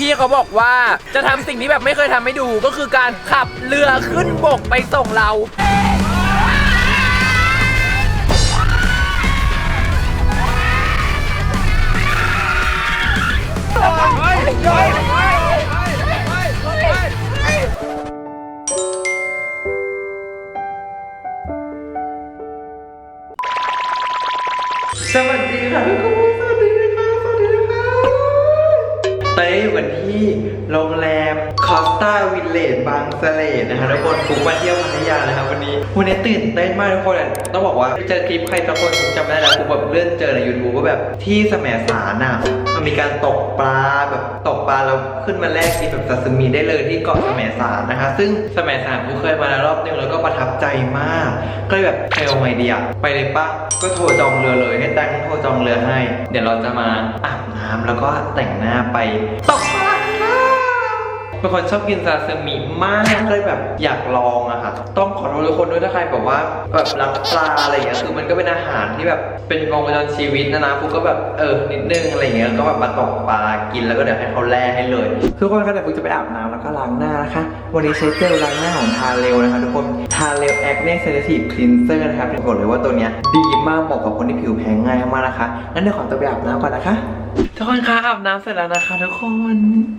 พี่เขาบอกว่าจะทำสิ่งที่แบบไม่เคยทำให้ดูก็คือการขับเรือขึ้นบกไปส่งเรา สวัสดีค่ะทุกคน วันที่โรงแรมคอสตาวิลเลจบางเสลดนะคะทุกคนฟุกมาเที่ยวพัทยานะครับวันนี้วันนี้ตื่นเต้นมากทุกคนต้องบอกว่าเจอคลิปใครสักคนผมจำได้แล้วฟุกแบบเลื่อนเจอใน YouTube ว่าแบบที่แสมสารน่ะมันมีการตกปลาแบบตกปลาแล้วขึ้นมาแลกกินแบบซาซิมิได้เลยที่เกาะแสมสารนะคะ ซึ่งสมสารฟุกเคยมาแล้วรอบนึงแล้วก็ประทับใจมากก็เลยแบบใครเอาไงดีอะไปเลยปะก็โทรจองเรือเลยให้แตงโทรจองเรือให้ เดี๋ยวเราจะมาอาบน้ำแล้วก็แต่งหน้าไปตกปลา เป็นคนชอบกินซาซิมิมากก็เลยแบบอยากลองอะค่ะ ต้องขอโทษทุกคนด้วยถ้าใครแบบว่าแบบรักปลาอะไรอย่างเงี้ยคือมันก็เป็นอาหารที่แบบเป็นวงจรชีวิตนะนะฟุกก็แบบเออนิดนึงอะไรอย่างเงี้ยก็แบบมาตกปลากินแล้วก็เดี๋ยวให้เขาแล่ให้เลยทุกคนก็เดี๋ยวฟุกจะไปอาบน้ำแล้วก็ล้างหน้านะคะ วันนี้ใช้เจลล้างหน้าของทาเรลนะคะทุกคนทา เรลแอคเนสเซนซิทีฟคลีนเซอร์นะครับบอกเลยว่าตัวเนี้ยดีมากเหมาะกับคนที่ผิวแพ้ง่ายมากนะคะงั้นเดี๋ยวขอตัวไปอาบน้ำก่อนนะคะทุกคนคะอาบน้ำเสร็จแล้วนะคะ ทุกคน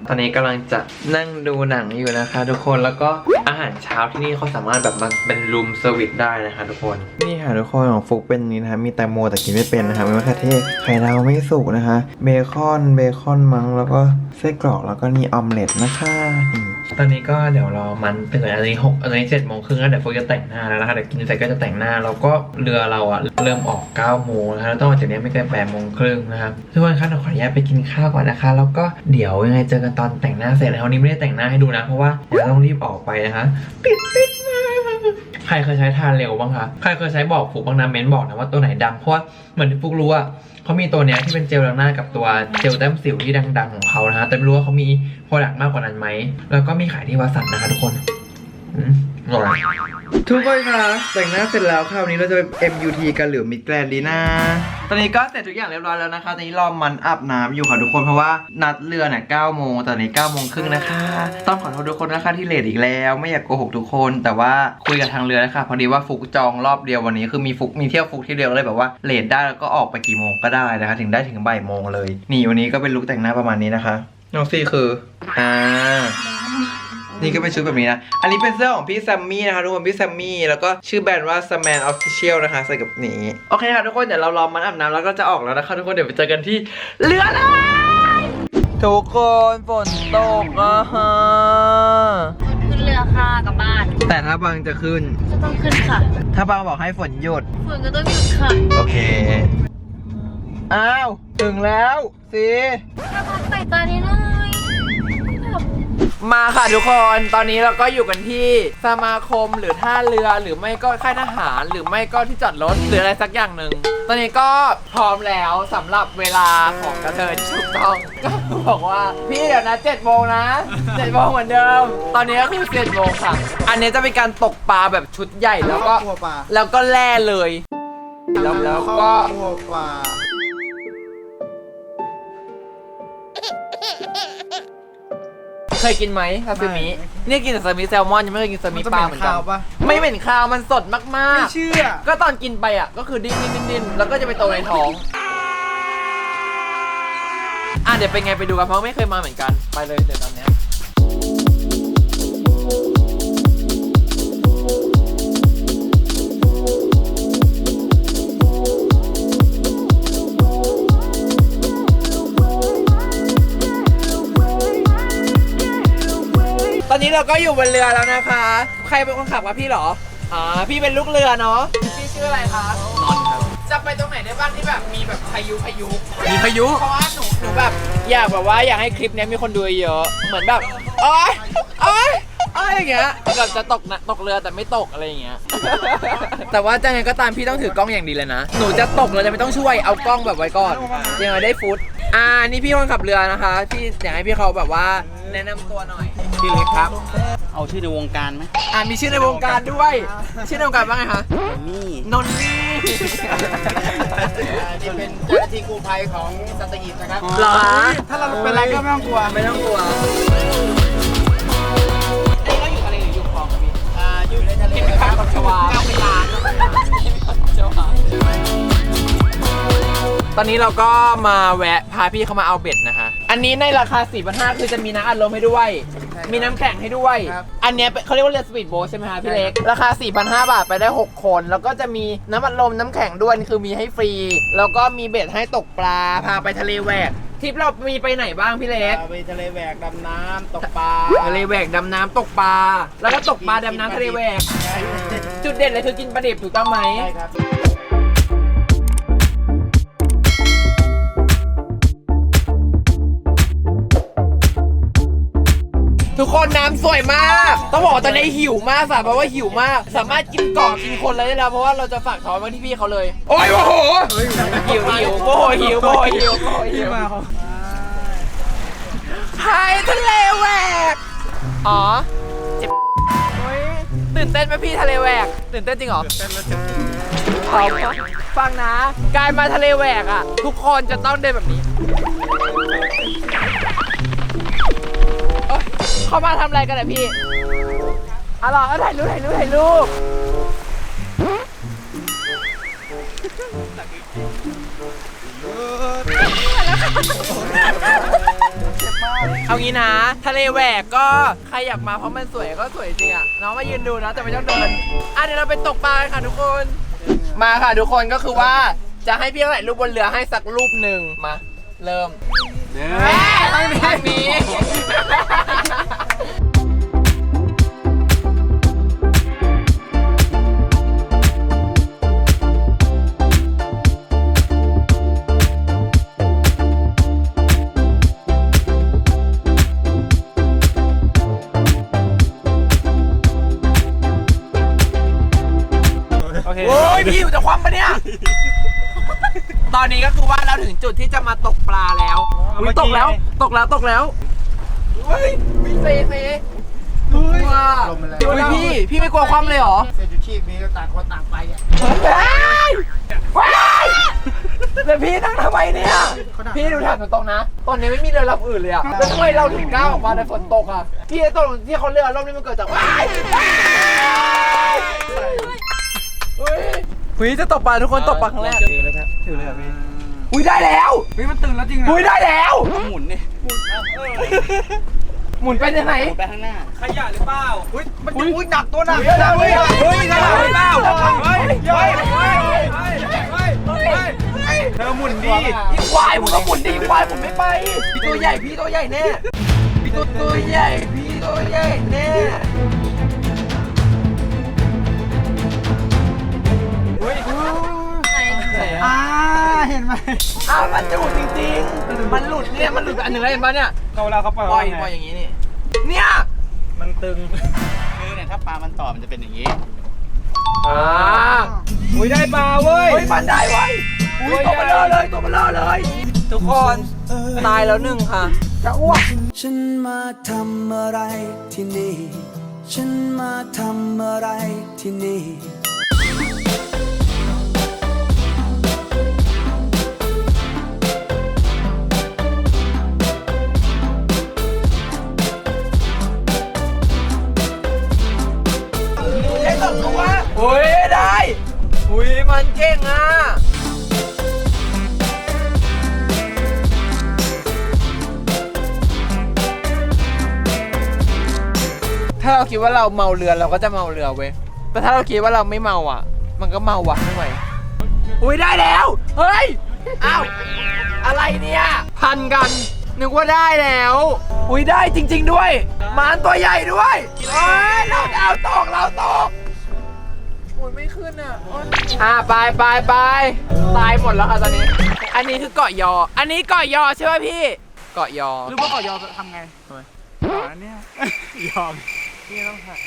ตอนนี้กำลังจะนั่งดูหนังอยู่นะคะ ทุกคนแล้วก็อาหารเช้าที่นี่เขาสามารถแบบมาเป็นรูมเซอร์วิสได้นะคะ ทุกคนนี่ค่ะทุกคนของฟุกเป็นนี้นะคะมีแตงโมแต่กินไม่เป็นนะคะมีมะเขือเทศไข่ดาวไม่สุกนะคะเบคอนเบคอนมั้งแล้วก็ไส้กรอกแล้วก็นี่ออมเล็ตนะคะอืมตอนนี้ก็เดี๋ยวรอมันตื่นอันนี้หกอันนี้เจ็ดโมงครึ่งแล้วเดี๋ยวฟุกจะแต่งหน้าแล้วนะคะเดี๋ยวกินเสร็จก็จะแต่งหน้าแล้วก็เรือเราอะเริ่มออก9ก้าโมงนะคะแล้วต้องออกจากนี้ไม่เกินแปดโมงครึ่งนะครับทุกคนคะเดี๋ยวขออนุญาตไปกินข้าวก่อนนะคะ แล้วก็เดี๋ยวยังไงเจอกันตอนแต่งหน้าเสร็จนะคะวันนี้ไม่ได้แต่งหน้าให้ดูนะเพราะว่าเดี๋ยวต้องรีบออกไปนะคะปิดปิดมาใครเคยใช้ทานเร็วบ้างคะ ใครเคยใช้บอกฟุกบ้างนะเม้นบอกนะว่าตัวไหนดัง เพราะว่าเหมือนที่ฟุกรู้อะเขามีตัวเนี้ยที่เป็นเจลล้างหน้ากับตัวเจลแต้มสิวที่ดังๆของเขานะฮะ แต่ไม่รู้ว่าเขามีโปรดักต์มากกว่านั้นไหม แล้วก็มีขายที่วัสันนะคะทุกคนอืมอร่อย ทุกคนคะแต่งหน้าเสร็จแล้วค่ะวันนี้เราจะไป MUT กันหรือมิแกรนดีนาตอนนี้ก็เสร็จทุกอย่างเรียบร้อยแล้วนะคะ ตอนนี้รอมันอาบน้ำอยู่ค่ะทุกคนเพราะว่านัดเรือเนี่ย9โมงตอนนี้9โมงครึ่งนะคะ ต้องขอโทษทุกคนนะคะที่เลทอีกแล้ว ไม่อยากโกหกทุกคน แต่ว่าคุยกับทางเรือนะคะพอดีว่าฟุกจองรอบเดียววันนี้คือมีฟุกมีเที่ยวฟุกที่เดียวเลยแบบว่าเลทได้แล้วก็ออกไปกี่โมงก็ได้นะคะ ถึงได้ถึงบ่ายโมงเลย นี่วันนี้ก็เป็นลุคแต่งหน้าประมาณนี้นะคะน้องซี่คืออ่า นี่ก็เป็นชุดแบบนี้นะ อันนี้เป็นเสื้อของพี่แซมมี่นะคะทุกคนพี่แซมมี่แล้วก็ชื่อแบรนด์ว่า s m a n Official นะคะ ใส่กับนี้ โอเคค่ะทุกคนเดี๋ยวเรารอมันอาบน้ำแล้วก็จะออกแล้วนะคะทุกคนเดี๋ยวไปเจอกันที่เรือเลยทุกคนฝนตกอะฮะขึ้นเรือค่ะกลับบ้าน แต่ถ้าบางจะขึ้น จะต้องขึ้นค่ะ ถ้าบางบอกให้ฝนหยุด ฝนก็ต้องหยุดค่ะ โอเค อ้าว ถึงแล้วสิถ้าพักใส่ตานี้หน่อยแบบ มาค่ะทุกคนตอนนี้เราก็อยู่กันที่สมาคมหรือท่าเรือหรือไม่ก็ค่ายทหาร หรือไม่ก็ที่จอดรถหรืออะไรสักอย่างหนึ่งตอนนี้ก็พร้อมแล้วสำหรับเวลาของกระเทยที่ถูกต้องก็บอกว่าพี่เดี๋ยวนะ7โมงนะ7โมงเหมือนเดิม ตอนนี้ก็คือ7โมงค่ะ อันนี้จะเป็นการตกปลาแบบชุดใหญ่แล้วก็ตัวปลาแล้วก็แล่เลยแล้วแล้วก็ตัวปลา เคยกินไหมซาซิมิเนี่ยกินแต่ซาซิมิแซลมอนยังไม่เคยกินซาซิมิปลาเหมือนกันข้าวปะ ไม่เหม็นคาวมันสดมากไม่เชื่อๆก็ตอนกินไปอะ ก็คือดิ้นดิ้นดิ้นดิ้นแล้วก็จะไปโตในท้อง อะเดี๋ยวเป็นไงไปดูกันเพราะไม่เคยมาเหมือนกัน ไปเลยเดี๋ยวตอนเนี้ย ก็อยู่บนเรือแล้วนะคะ ใครเป็นคนขับวะพี่เหรอ อ่า พี่เป็นลูกเรือเนาะ พี่ชื่ออะไรคะ นอนครับ จะไปตรงไหนได้บ้างที่แบบมีแบบพายุพายุ มีพายุ เพราะว่าหนูหนูแบบอยากแบบว่าอยากให้คลิปเนี้ยมีคนดูเยอะ เหมือนแบบโอ๊ยโอ๊ยโอ๊ยอย่างเงี้ยแบบจะตกนะตกเรือแต่ไม่ตกอะไรอย่างเงี้ย แต่ว่าจะไงก็ตามพี่ต้องถือกล้องอย่างดีเลยนะ หนูจะตกเราจะไม่ต้องช่วย เอากล้องแบบไว้ก่อนยังไงได้ฟุต อ่า นี่พี่คนขับเรือนะคะ พี่อยากให้พี่เขาแบบว่าแนะนำตัวหน่อย ชื่อเล็กครับ เอาชื่อในวงการไหมอ่ามีชื่อในวงการด้วย ชื่อในวงการว่าไงคะนี่นนนี่นี่เป็นเจ้าหน้าที่กู้ภัยของสัตหีบนะครับเหรอถ้าเราเป็นอะไรก็ไม่ต้องกลัวไม่ต้องกลัวอันนี้เราอยู่ทะเลหรืออยู่คลองครับพี่อ่าอยู่ในทะเลเห็นเป็นคปลารับปักชวาเจ้าพระยาเจ้าพระตอนนี้เราก็มาแวะพาพี่เขามาเอาเบ็ดนะคะ อันนี้ในราคา 4 5 0 0คือจะมีน้ำอัดลมให้ด้วย มีน้ำแข็งให้ด้วยอันเนี้ยเป็นเขาเรียกว่าเรือสปีดโบ๊ทใช่ไหมคะพี่เล็ก ราคา 4,500 บาทไปได้ 6 คน แล้วก็จะมีน้ำอัดลมน้ำแข็งด้วยคือมีให้ฟรี แล้วก็มีเบ็ดให้ตกปลา พาไปทะเลแหวกทริปเรามีไปไหนบ้างพี่เล็กอ่าไปทะเลแหวกดำน้ำตกปลาทะเลแหวกดำน้ำตกปลา แล้วก็ตกปลาดำน้ำทะเลแหวก ใช่จุดเด่นเลยคือกินปลาดิบถูกต้องไหม ใช่ครับ ทุกคนน้ำสวยมาก ต้องบอกว่าตอนนี้หิวมากสาบานว่าหิวมาก สามารถกินกรอบกินคนเลยได้แล้วเพราะว่าเราจะฝากท้องไว้ที่พี่เขาเลย โอ้ยโอ้โหหิวหิวโอ้โหหิวโอ้โหหิวโอ้โหหิวพายทะเลแหวก อ๋อเจ็บโอ้ยตื่นเต้นไหมพี่ทะเลแหวก ตื่นเต้นจริงเหรอเต้นแล้วเจ็บเอาฟังนะ การมาทะเลแหวกอะ ทุกคนจะต้องเดินแบบนี้เอ้ย เข้ามาทำอะไรกันอะพี่อะหรอเอาถ่ายรูปถ่ายรูปถ่ายรูปเอางี้นะ ทะเลแหวกก็ใครอยากมาเพราะมันสวยก็สวยจริงอะน้องมายืนดูนะ แต่ไม่ต้องเดินอะเดี๋ยวเราไปตกปลากันค่ะทุกคน มาค่ะทุกคนก็คือว่าจะให้พี่เขาถ่ายรูปบนเรือให้สักรูปหนึ่งมา เริ่มไม่มีไม่มีโอ้ยพี่อยู่จะคว่ำปะเนี่ยต อนนี้ก็คือว่าเราถึงจุดที่จะมาตกปลาแล้วอุ๊ยตกแล้ว ตกแล้วตกแล้วเฮ้ยพี่เซเซกลัวลมมันแรงเฮ้ยพี่ พี่ไม่กลัวคว่ำเลยเหรอเสื้อชูชีพนี้ก็ต่างคนต่างไปอะว้ายว้ายแล้วพี่นั่งทำไมเนี่ย พี่ดูถามตรงๆนะ ตอนนี้ไม่มีเรือลำอื่นเลยอะแล้วทำไมเราถึงกล้าออกมาในฝนตกอะพี่ไอ้ตรงที่เขาเรือลำนี้มันเกิดจากว้ายว้ายเฮ้ย พี่จะตกปลาทุกคนตกปลาครั้งแรกถือเลยครับถือเลยครับพี่อุ้ยได้แล้วเฮ้ยมันตื่นแล้วจริงนะอุ้ยได้แล้วหมุนนี่หมุนไปยังไงไปข้างหน้าขยะหรือเปล่าอุ้ยมันอุ้ยหนักตัวหนักเฮ้ยเฮ้ยเฮ้ยขยะหรือเปล่าเฮ้ยเฮ้ยเฮ้ยเฮ้ยเธอหมุนดิอีควายมึงต้องหมุนดิควายผมไม่ไปพี่ตัวใหญ่พี่ตัวใหญ่แน่พี่ตัวตัวใหญ่พี่ตัวใหญ่แน่ อ้าวมันจะหลุดจริงๆ มันหลุดเนี่ย มันหลุดไปอันหนึ่งแล้วเห็นปะเนี่ยเขาเวลาเขาปล่อยปล่อยปล่อยอย่างนี้นี่ เนี่ย มันตึงคือเนี่ยถ้าปลามันต่อมันจะเป็นอย่างนี้อ่าอุ้ยได้ปลาเว้ยเฮ้ยมันได้ไว้อุ้ยตัวเบลอเลยตัวเบลอเลย ทุกคนตายแล้วหนึ่งค่ะจะอ้วกฉันมาทำอะไรที่นี่ ฉันมาทำอะไรที่นี่ คิดว่าเราเมาเรือเราก็จะเมาเรือเว้ย แต่ถ้าเราคิดว่าเราไม่เมาอะ มันก็เมาว่ะไม่ไหวอุ้ยได้แล้ว เฮ้ย อ้าว อะไรเนี่ย พันกัน นึกว่าได้แล้ว อุ้ยได้จริง ๆ ด้วยหมานตัวใหญ่ด้วยเอ้ยเราเอาตกเราตกอุ้ยไม่ขึ้นอะโอ๊ยอ่าไปไปไปตายหมดแล้วค่ะตอนนี้ อันนี้คือเกาะยอ อันนี้เกาะยอใช่ไหมพี่ เกาะยอ รู้ว่าก่อยอทำไงทำไมก่อนเนี่ยยอม พี่ต้องถ่าย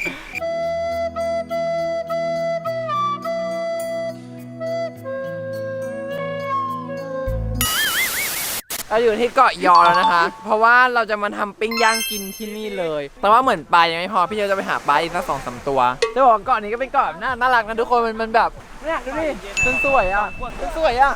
ตเราอยู่ที่เกาะยอแล้วนะคะ เพราะว่าเราจะมาทำปิ้งย่างกินที่นี่เลย แต่ว่าเหมือนปลายังไม่พอ พี่เจจะไปหาปลาอีกสักสองสามตัวจะบอกว่าเกาะนี้ก็เป็นเกาะน่าน่ารักนะทุกคน มันมันแบบเนี่ยดูดิมันสวยอะมันสวยอะ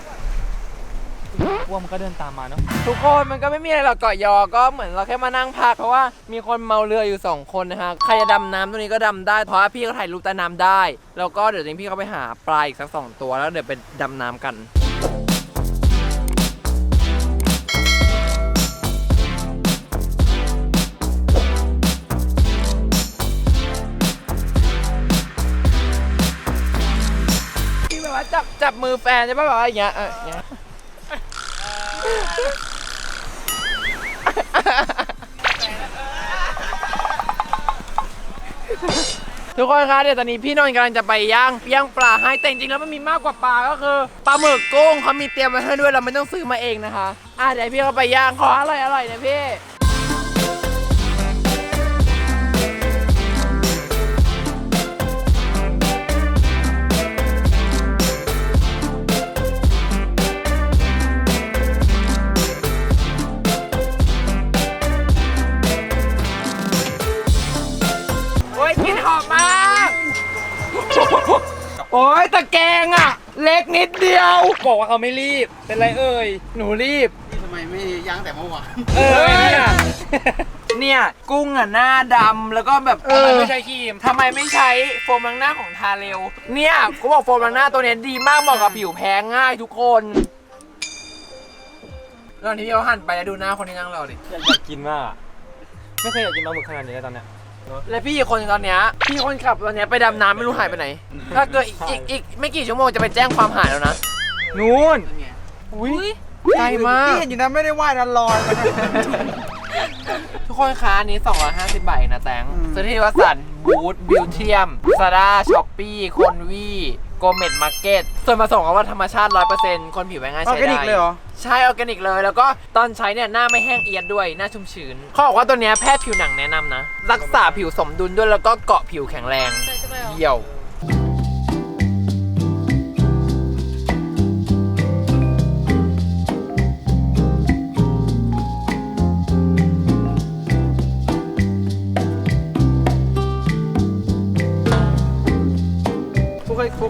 พวกมันก็เดินตามมาเนาะทุกคนมันก็ไม่มีอะไรหรอกเกาะยอ ก็เหมือนเราแค่มานั่งพักเพราะว่ามีคนเมาเรืออยู่สองคนนะฮะ ใครจะดำน้ำตรงนี้ก็ดำได้ เพราะว่าพี่เขาถ่ายรูปใต้น้ำได้ แล้วก็เดี๋ยวจริงพี่เขาไปหาปลาอีกสักสองตัวแล้วเดี๋ยวไปดำน้ำกัน ที่แบบว่าจับจับมือแฟนใช่ป่ะแบบว่าอย่างเงี้ยเอออย่างเงี้ย ทุกคนคะเดี๋ยวตอนนี้พี่นนท์กำลังจะไปย่างย่างปลาให้แต่จริงๆแล้วมันมีมากกว่าปลาก็คือปลาหมึกกุ้งเขามีเตรียมไว้ให้ด้วยเราไม่ต้องซื้อมาเองนะคะ อะเดี๋ยวพี่เขาไปย่างขออร่อยอร่อยนะพี่ โอ้ยตะแกรงอะ เล็กนิดเดียว บอกว่าเขาไม่รีบ เป็นไรเอ่ย หนูรีบ ทำไมไม่ย่างแต่เมื่อวานเออเนี่ยเนี่ย กุ้งอะหน้าดำแล้วก็แบบทำไมไม่ใช้ครีม ทำไมไม่ใช้โฟมล้างหน้าของทาเร็ว เนี่ยกูบอกโฟมล้างหน้าตัวเนี้ยดีมากเหมาะกับผิวแพ้ง่ายทุกคนตอนที่เราหันไปแล้วดูหน้าคนที่นั่งเราดิ อยากอยากกินมากอะไม่เคยอยากกินปลาหมึกขนาดนี้เลยตอนเนี้ย และพี่อีกคนตอนเนี้ยพี่คนขับตอนเนี้ยไปดำน้ำไม่รู้หายไปไหน ถ้าเกิดอีกอีกอีกไม่กี่ชั่วโมงจะไปแจ้งความหายแล้วนะนู่นอุ้ยไกลมากพี่เห็นอยู่นะไม่ได้ว่ายนะลอยมานะทุกคนคะอันนี้ 250 บาทเองนะแตงอืมซื้อที่วัสันบูธบิวเทียมซาด้าช้อปปี้ คนวี โกเมดมาร์เก็ตส่วนผสมของว่าธรรมชาติ 100%คนผิวแพ้ง่ายออใช้ร์แกนิกได้ เลยเหรอ ใช่ออร์แกนิกเลย แล้วก็ตอนใช้เนี่ยหน้าไม่แห้งเอียดด้วย หน้าชุ่มชื้นเขาบอกว่าตัวเนี้ยแพทย์ผิวหนังแนะนำนะ รักษาผิวสมดุลด้วยแล้วก็เกาะผิวแข็งแรงใช่ไหมเหี่ยวฟุกเคยฟุ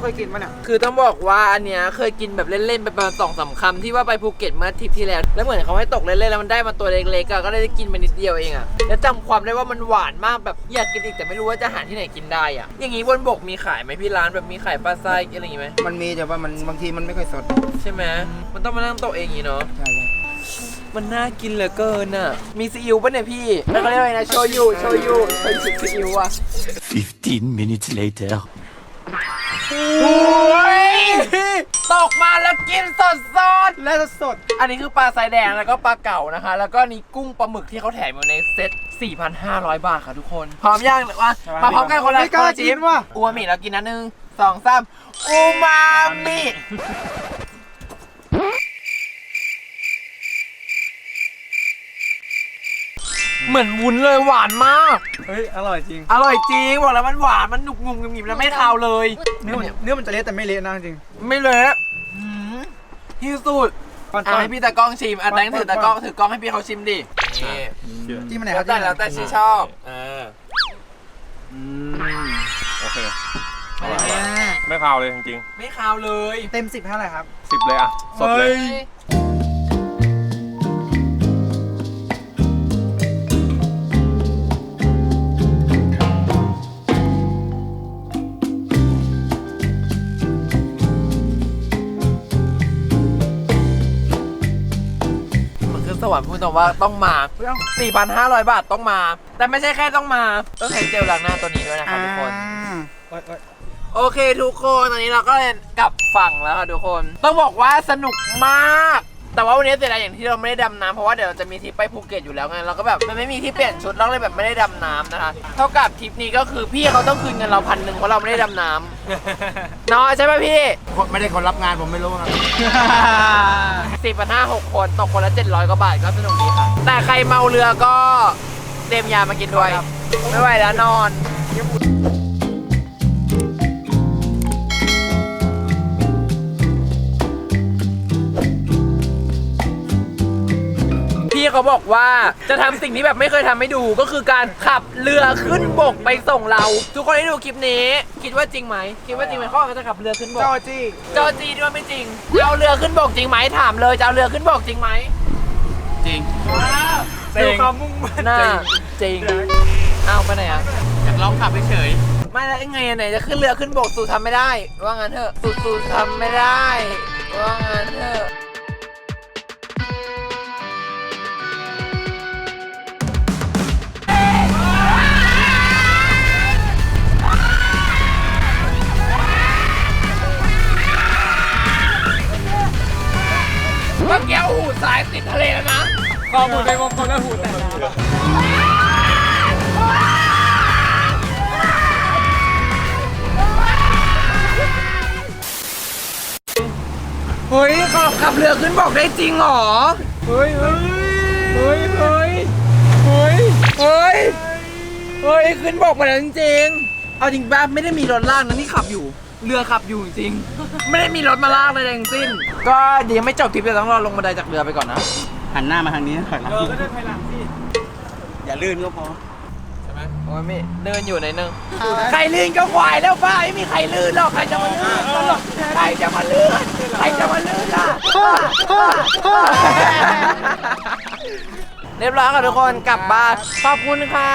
เคยกินมั้ยเนี่ยคือต้องบอกว่าอันเนี้ยเคยกินแบบเล่นๆไปประมาณสองสามคำที่ว่าไปภูเก็ตเมื่อทริปที่แล้ว แล้วเหมือนเขาให้ตกเล่นๆแล้วมันได้มาตัวเล็กๆอะก็ได้กินไปนิดเดียวเองอะแล้วจำความได้ว่ามันหวานมากแบบอยากกินอีกแต่ไม่รู้ว่าจะหาที่ไหนกินได้อะอย่างงี้บนบกมีขายไหมพี่ร้านแบบมีขายปลาไส้อะไรอย่างงี้ไหมมันมีแต่ว่ามันบางทีมันไม่ค่อยสดใช่ไหมมันต้องมานั่งโต๊ะเองอย่างงี้เนาะใช่ใช่มันน่ากินเหลือเกินอะมีซีอิ๊วป่ะเนี่ยพี่แล้วเขาเรียกว่าไงนะ โชยุ โชยุ โชยุซีอิ๊วอะ15 minutes later. โอ้ยตกมาแล้วกินสดๆและสดอันนี้คือปลาสายแดงแล้วก็ปลาเก่านะคะ แล้วก็นี่กุ้งปลาหมึกที่เขาแถมอยู่ในเซ็ต4,500 บาทค่ะทุกคน พร้อมย่างหรือว่ามาพร้อมกันคนละไม่กล้าคนละกิจิ้นมว่ะ อูมามิแล้วกินนะหนึ่งสองสามอูมามิ เหมือนวุ้นเลยหวานมาก เฮ้ย อร่อยจริง อร่อยจริงบอกแล้วมันหวานมันหนุกงุมงิมแล้วไม่คาวเลย เนื้อมันเนื้อมันจะเละแต่ไม่เละนะจริงไม่เละหืมที่สุดก่อนอะให้พี่ตากล้องชิมอะก่อนแตงถือก่อนตากล้องถือกล้องให้พี่เขาชิมดินี่จิ้มมันไหนคแล้รับวแต่แล้วแต่ชีชอบเอออืมโอเคอะไรเนี่ยไม่คาวเลยจริงไม่คาวเลย เต็มสิบเท่าไหร่ครับๆสิบเลยอะสดเลยมันคื อสวรรค์พูดตรงว่าต้องมา 4,500 บาทต้องมา แต่ไม่ใช่แค่ต้องมา ต้องใช้เจลล้างหน้าตัวนี้ด้วยนะครับทุกคน โอ๊ยโอ๊ยโอเคทุกคนตอนนี้เราก็เลยกลับฝั่งแล้วค่ะทุกคน ต้องบอกว่าสนุกมาก แต่ว่าวันนี้เสียดายอย่างที่เราไม่ได้ดำน้ำเพราะว่าเดี๋ยวเราจะมีทริปไปภูเก็ตอยู่แล้วไงเราก็แบบมันไม่มีที่เปลี่ยนชุดเราเลยแบบไม่ได้ดำน้ำนะคะเท่ากับทริปนี้ก็คือพี่เขาต้องคืนเงินเราพันหนึ่งเพราะเราไม่ได้ดำน้ำเนาะใช่ไหมพี่ไม่ได้คนรับงานผมไม่รู้ครับ สี่พันห้าหกคนตกคนละเจ็ดร้อยกว่าบาทก็สนุกดีค่ะ แต่ใครเมาเรือก็เตรียมยามากินด้วย ไม่ไหวแล้วนอน เขาบอกว่าจะทำสิ่งที่แบบไม่เคยทำให้ดูก็คือการขับเรือขึ้นบกไปส่งเรา ทุกคนที่ดูคลิปนี้ คิดว่าจริงไหมคิดว่าจริงไหมเขาบอกว่าจะขับเรือขึ้นบกจอจี้จอจีด้วยไม่จริงจะเอาเรือขึ้นบกจริงไหมถามเลยจะเอาเรือขึ้นบกจริงไหมจริงดูความมุ่งมั่นน่าจริงเอาไปไหนอะอยากลองขับเฉยไม่แล้วยังไงอะไหนจะขึ้นเรือขึ้นบกสู่ทำไม่ได้ ว่างั้นเถอะสู่สู่ทำไม่ได้ ว่างั้นเถอะ มื่อกี้หูซ้ายติดทะเลแล้วนะคอหมุนไปวงกลมแล้วหูแตกเฮ้ยขับเรือขึ้นบกได้จริงเหรอ เฮ้ยเฮ้ยเฮ้ยเฮ้ยเฮ้ยเฮ้ยเฮ้ยขึ้นบกมาแล้วจริงๆ เอาจริงป่ะไม่ได้มีรถล่ากนะนี่ขับอยู่ เรือขับอยู่จริงไม่ได้มีรถมาลากเลยทั้งสิ้น ก็เดี๋ยวยังไม่จบทริปเลยต้องรอลงบันไดจากเรือไปก่อนนะ หันหน้ามาทางนี้ถอยหลังเออก็เดินถอยหลังสิอย่าลื่นก็พอโอ้ยไม่เดินอยู่ในนึงใครลื่นก็ควายแล้วป้าไม่มีใครลื่นหรอกใครจะมาลื่นหรอกใครจะมาลื่นใครจะมาลื่นล่ะเรียบร้อยค่ะทุกคนกลับบ้านขอบคุณค่ะ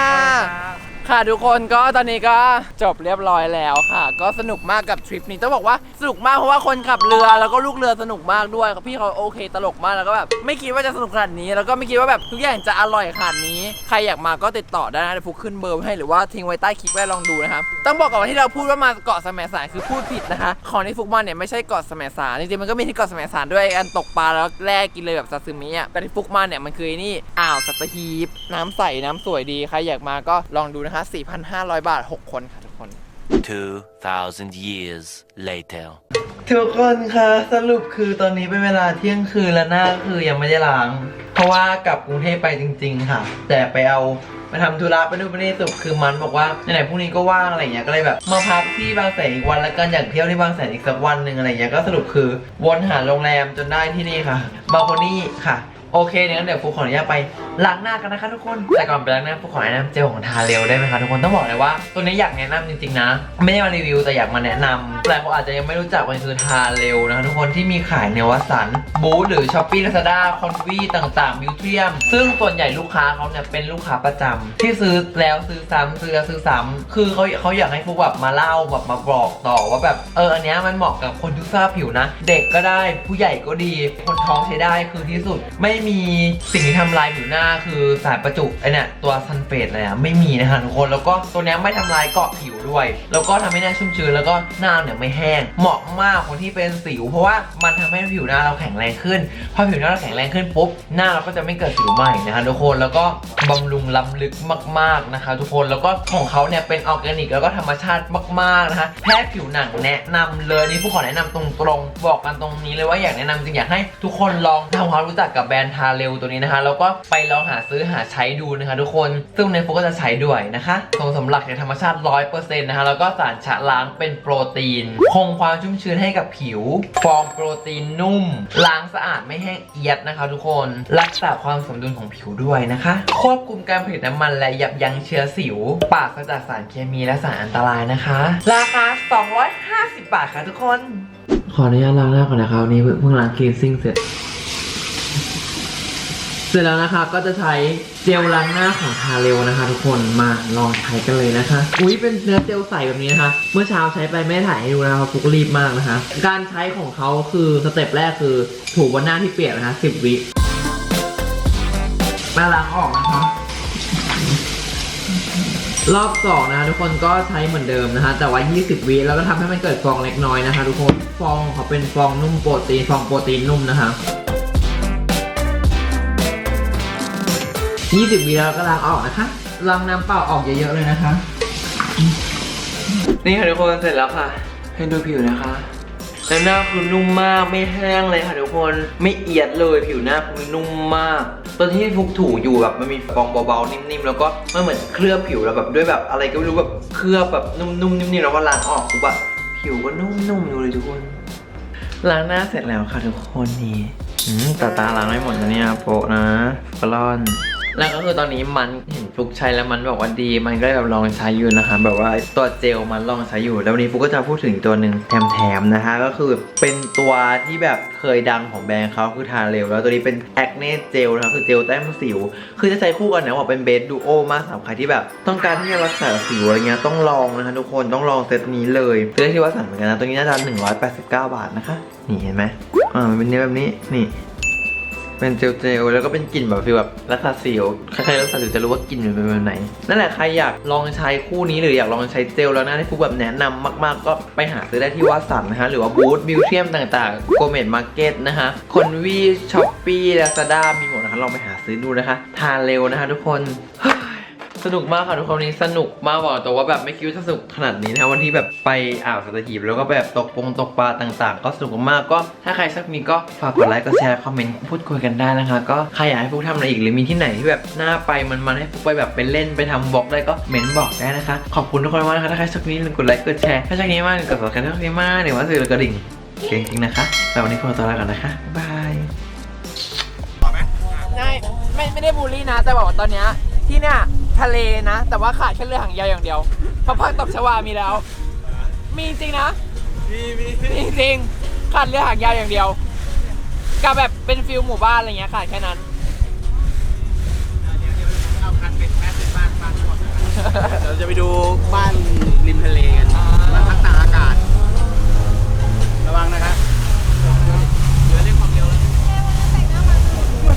ค่ะทุกคนก็ตอนนี้ก็จบเรียบร้อยแล้วค่ะ ก็สนุกมากกับทริปนี้ต้องบอกว่าสนุกมากเพราะว่าคนขับเรือแล้วก็ลูกเรือสนุกมากด้วยพี่เขาโอเคตลกมากแล้วก็แบบไม่คิดว่าจะสนุกขนาดนี้ แล้วก็ไม่คิดว่าแบบทุกอย่างจะอร่อยขนาดนี้ ใครอยากมาก็ติดต่อได้นะเดี๋ยวฟุกขึ้นเบอร์ให้หรือว่าทิ้งไว้ใต้คลิปไว้ลองดูนะครับต้องบอกก่อนว่าที่เราพูดว่ามาเกาะแสมสารคือพูดผิดนะคะของที่ฟุกมาเนี่ยไม่ใช่เกาะแสมสารจริงๆมันก็มีที่เกาะแสมสารด้วยการตกปลาแล้วแล่กินเลยแบบซาซิมิอะแต่ที่ฟุกมาเนี่ยมันคือนี่อ่าวสัตหีบน้ำใสน้ำสวยดีใครอยากมาก็ลองดูนะคะ 4,500 บาท 6 คนค่ะทุกคน 2,000 years later. ทุกคนคะสรุปคือตอนนี้เป็นเวลาเที่ยงคืนแล้วหน้าคือยังไม่ได้ล้าง เพราะว่ากลับกรุงเทพไปจริง ๆ ค่ะ แต่ไปเอามาทำธุระไปนู่นไปนี่สรุปคือมันบอกว่าไหนๆพรุ่งนี้ก็ว่างอะไรเงี้ยก็เลยแบบมาพักที่บางแสนอีกวันแล้วกันอยากเที่ยวที่บางแสนอีกสักวันหนึ่งอะไรเงี้ยก็สรุปคือวนหาโรงแรมจนได้ที่นี่ค่ะบาโคนี่ค่ะ โอเคเนี่ยงั้นเดี๋ยวฟุกขออนุญาตไปล้างหน้ากันนะคะทุกคนแต่ก่อนไปล้างหน้าฟุกขอแนะนำเจลของทาเร็วได้ไหมคะทุกคนต้องบอกเลยว่า ตัวนี้อยากแนะนำจริงๆนะ ไม่ได้มารีวิวแต่อยากมาแนะนำหลายคนอาจจะยังไม่รู้จักมันคือทาเร็วนะคะทุกคนที่มีขายในวัสันบูธหรือช้อปปี้ลาซาด้าคอนวีต่างๆบิวเทียม ซึ่งส่วนใหญ่ลูกค้าเขาเนี่ยเป็นลูกค้าประจำที่ซื้อแล้วซื้อซ้ำซื้อแล้วซื้อซ้ำคือเขาเขาอยากให้ฟุกแบบมาเล่าแบบมาบอกต่อว่าแบบเอออันนี้มันเหมาะกับคนทุกสภาพผิวนะ เด็กก็ได้ผู้ใหญ่ก็ดีคนท้องใช้ได้คือที่สุดไม่มีสิ่งที่ทำลายผิวหน้าคือสารประจุไอเนี่ยตัวซันเฟตเลยอะไม่มีนะคะทุกคนแล้วก็ตัวเนี้ยไม่ทำลายเกาะผิวด้วย แล้วก็ทำให้หน้าชุ่มชื้นแล้วก็หน้าเนี่ยไม่แห้ง เหมาะมากคนที่เป็นสิว เพราะว่ามันทำให้ผิวหน้าเราแข็งแรงขึ้นพอผิวหน้าเราแข็งแรงขึ้นปุ๊บหน้าเราก็จะไม่เกิดสิวใหม่นะคะทุกคนแล้วก็บำรุงล้ำลึกมาก ๆนะคะ ทุกคนแล้วก็ของเขาเนี่ยเป็นออร์แกนิกแล้วก็ธรรมชาติมากๆนะคะแพทย์ผิวหนังแนะนำเลยนี่ผู้ขอแนะนำตรงๆบอกกันตรงนี้เลยว่าอยากแนะนำจริงอยากให้ทุกคนลองทำความรู้จักกับแบรนด์ทาเรลตัวนี้นะคะ แล้วก็ไปลองหาซื้อหาใช้ดูนะคะ ทุกคน ซึ่งในฟุกก็จะใช้ด้วยนะคะทรงสำหรับจากธรรมชาติ 100%นะคะ แล้วก็สารชะล้างเป็นโปรตีน คงความชุ่มชื้นให้กับผิว ฟองโปรตีนนุ่ม ล้างสะอาดไม่แห้งเอียดนะคะ ทุกคน รักษาความสมดุลของผิวด้วยนะคะ ควบคุมการผลิตน้ำมันและยับยั้งเชื้อสิว ปราศจากสารเคมีและสารอันตรายนะคะ ราคา 250 บาทค่ะทุกคน ขออนุญาตล้างหน้าก่อนนะครับวันนี้เพิ่งล้างคลีนซิ่งเสร็จ ร็จแล้วนะคะก็จะใช้เจลล้างหน้าของทาเร็วนะคะ ทุกคนมาลองใช้กันเลยนะคะ อุ้ยเป็นเนื้อเจลใสแบบนี้นะคะ เมื่อเช้าใช้ไปไม่ถ่ายให้ดูนะคะเพราฟุกรีบมากนะคะ การใช้ของเขาคือสเต็ปแรกคือถูบนหน้าที่เปียกนะคะ10วิมาล้างออกนะคะรอบสองนะคะทุกคนก็ใช้เหมือนเดิมนะคะ แต่ว่า 20 วิแล้วก็ทำให้มันเกิดฟองเล็กน้อยนะคะ ทุกคนฟองของเขาเป็นฟองนุ่มโปรตีนฟองโปรตีนนุ่มนะคะ 20วิแล้วก็ล้างออกนะคะล้างน้ำเปล่าออกเยอะๆเลยนะคะ นี่ค่ะทุกคนเสร็จแล้วค่ะ ให้ดูผิวนะคะแล้วหน้าคือนุ่มมากไม่แห้งเลยค่ะทุกคนไม่เอียดเลยผิวหน้าคือนุ่มมาก ตอนที่ฟุกถูอยู่แบบมันมีฟองเบาๆนิ่มๆแล้วก็มันเหมือนเคลือบผิวแล้วแบบด้วยแบบอะไรก็ไม่รู้แบบเคลือบแบบนุ่มๆนิ่มๆแล้วก็ล้างออกปุ๊บอะผิวก็นุ่มๆอยู่เลยทุกคนล้างหน้าเสร็จแล้วค่ะทุกคนนี่แต่ตาล้างไม่หมดนะเนี่ยโปะนะกระล่อน แล้วก็คือตอนนี้มันเห็นฟุกใช้แล้วมันบอกว่าดีมันก็เลยแบบลองใช้อยู่นะคะ แบบว่าตัวเจลมันลองใช้อยู่ แล้ววันนี้ฟุกก็จะพูดถึงตัวหนึ่งแถมๆนะคะ ก็คือเป็นตัวที่แบบเคยดังของแบรนด์เขาคือทาเร็ว แล้วตัวนี้เป็นแอคเน่เจลนะคะคือเจลแต้มสิว คือจะใช้คู่กันนะว่าเป็นเบสดูโอมากสำหรับใครที่แบบ ต้องการที่จะรักษาสิวอะไรเงี้ยต้องลองนะคะทุกคนต้องลองเซตนี้เลยซื้อได้ที่วัดสันเหมือนกันนะตัวนี้น่าจะ189 บาทนะคะนี่เห็นไหมอ่ามันเป็นเนื้อแบบนี้นี่ เป็นเจลเจลแล้วก็เป็นกลิ่นแบบฟีลแบบรักษาสิวใครๆรักษาสิวจะรู้ว่ากลิ่นมันเป็นแบบไหนนั่นแหละใครอยากลองใช้คู่นี้หรืออยากลองใช้เจลแล้วนะที่ฟูแบบแนะนำมากๆ ก็ไปหาซื้อได้ที่วัสันนะคะหรือว่าบูธบิวเทียมต่างๆโกเมดมาร์เก็ตนะคะคนวีช้อปปี้ลาซาด้ามีหมดนะคะลองไปหาซื้อดูนะคะทานเร็วนะคะทุกคน สนุกมากค่ะทุกคนวันนี้สนุกมากบอกตัวว่าแบบไม่คิดว่าจะสนุกขนาดนี้นะวันที่แบบไปอ่าวสัตหีบแล้วก็แบบตกปงตกปลาต่างๆ ก็สนุกมากก็ถ้าใครสักมีก็ฝากกดไลค์กดแชร์คอมเมนต์พูดคุยกันได้นะคะ ก็ใครอยากให้ฟุกทำอะไรอีกหรือมีที่ไหนที่แบบน่าไปมันมันๆให้ฟุกไปแบบไปเล่นไปทำบล็อกได้ก็เม้นบอกได้นะคะ ขอบคุณทุกคนมากนะคะถ้าใครสักนี้ลืมกดไลค์กดแชร์ถ้าสักนี้มากกด subscribe ถ้าสักนี้มากหรือว่าสื่อกระดิ่งเก่งจริงนะคะแต่วันนี้พวกเราตัวลากันนะคะบ๊ายบายไม่ไม่ไม่ได้บูลลี่นะแต่บอกว่าตอนเนี้ยที่เนี่ย ทะเลนะ แต่ว่าขาดแค่เรือหางยาวอย่างเดียวพราะภาคตบชวามีแล้ว มีจริงนะมีมีมีจริงขาดเรือหางยาวอย่างเดียวกับแบบเป็นฟิลหมู่บ้านอะไรเงี้ยขาดแค่นั้นเนเราจะไปดูบ้านริมทะเลกันบ้านพักตากอากาศ ระวังนะครับ